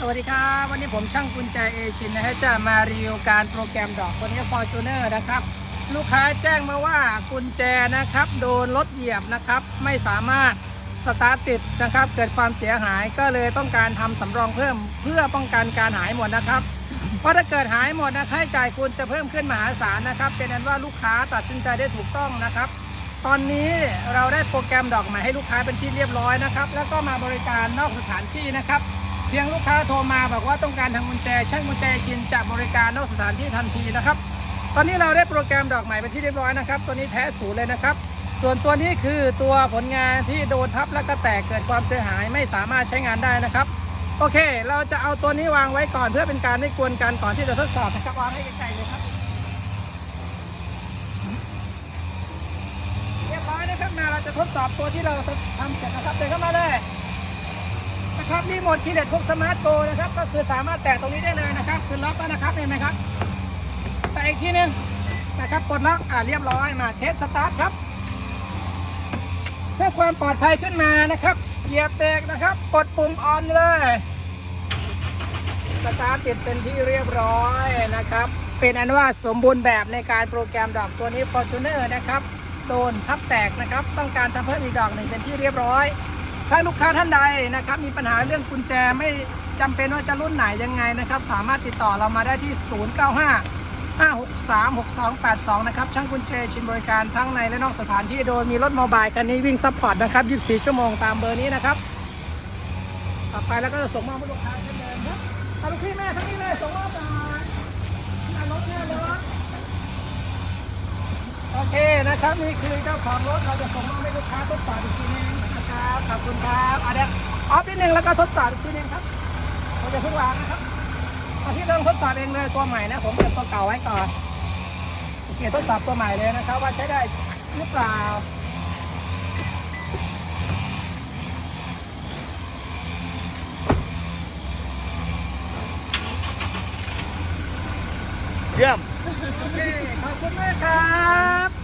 สวัสดีครับ วันนี้ผมช่างกุญแจเอชินนะฮะจะมารีวิวการโปรแกรมดอกตัวนี้ Fortuner นะครับ ลูกค้าแจ้งมาว่ากุญแจนะครับ โดนรถเหยียบนะครับ ไม่สามารถสตาร์ทติดนะครับ เกิดความเสียหายก็เลยต้องการทำสำรองเพิ่มเพื่อป้องกันการหายหมดนะครับ เพราะถ้าเกิดหายหมดนะค่าใช้จ่ายคุณจะเพิ่มขึ้นมหาศาลนะครับ เป็นนั้นว่าลูกค้าตัดสินใจได้ถูกต้องนะครับตอนนี้เราได้โปรแกรมดอกใหม่ให้ลูกค้าเป็นที่เรียบร้อยนะครับ แล้วก็มาบริการนอกสถานที่นะครับ เพียงลูกค้าโทรมาบอกว่าต้องการทางกุญแจช่างกุญแจชินจะบริการนอกสถานที่ทันทีนะครับ ตอนนี้เราได้โปรแกรมดอกใหม่เป็นที่เรียบร้อยนะครับ ตัวนี้แท้ศูนย์เลยนะครับ ส่วนตัวนี้คือตัวผลงานที่โดนทับและก็แตกเกิดความเสียหายไม่สามารถใช้งานได้นะครับ โอเค เราจะเอาตัวนี้วางไว้ก่อนเพื่อเป็นการไม่กวนกันก่อนที่จะทดสอบนะครับวางให้ไกลๆเลยครับเรียบร้อยนะครับมาเราจะทดสอบตัวที่เราทำเสร็จนะครับเดินเข้ามาเลย นะครับรีโมดคีเด็ดพวกสมาร์ทโกนะครับ ก็คือสามารถแตะตรงนี้ได้เลยนะครับ คือล็อกแล้วนะครับเห็นไหมครับแต่อีกทีหนึงนะครับกดล็อกอ่าเรียบร้อยมาเทสสตาร์ทครับเพื่อความปลอดภัยขึ้นมานะครับเหยียบเบรกนะครับกดปุ่มออนเลยสตาร์ทติดเป็นที่เรียบร้อยนะครับ เป็นอันว่าสมบูรณ์แบบในการโปรแกรมดอกตัวนี้ Fortuner นะครับโดนทับแตกนะครับ ต้องการทำเพิ่มอีกดอกหนึ่งเป็นที่เรียบร้อย ถ้าลูกค้าท่านใดนะครับมีปัญหาเรื่องกุญแจไม่จำเป็นว่าจะรุ่นไหนยังไงนะครับ สามารถติดต่อเรามาได้ที่ 095 563 6282 นะครับ ช่างกุญแจชินบริการทั้งในและนอกสถานที่โดยมีรถโมบายคันนี้วิ่งซัพพอร์ตนะครับ 24 ชั่วโมงตามเบอร์นี้นะครับต่อไปแล้วก็จะส่งมอบให้ลูกค้าเช่นเดิมครับเอาลูกพี่แม่ทั้งนี้เลยส่งมอบหน่อยรถหน้ารถโอเคนะครับนี่คือเจ้าของรถเราจะส่งมอบให้ลูกค้าทดสอบอีกทีนึงนะครับ ขอบคุณครับอะเดี๋ยวออฟนิดนึงแล้วก็ทดสอบอีกทีนึงครับเราจะเพิ่งวางนะครับเอาที่เริ่มทดสอบเองเลยตัวใหม่นะผมเก็บตัวเก่าไว้ก่อนโอเคทดสอบตัวใหม่เลยนะครับ ว่าใช้ได้หรือเปล่าเยี่ยมโอเคขอบคุณมากครับ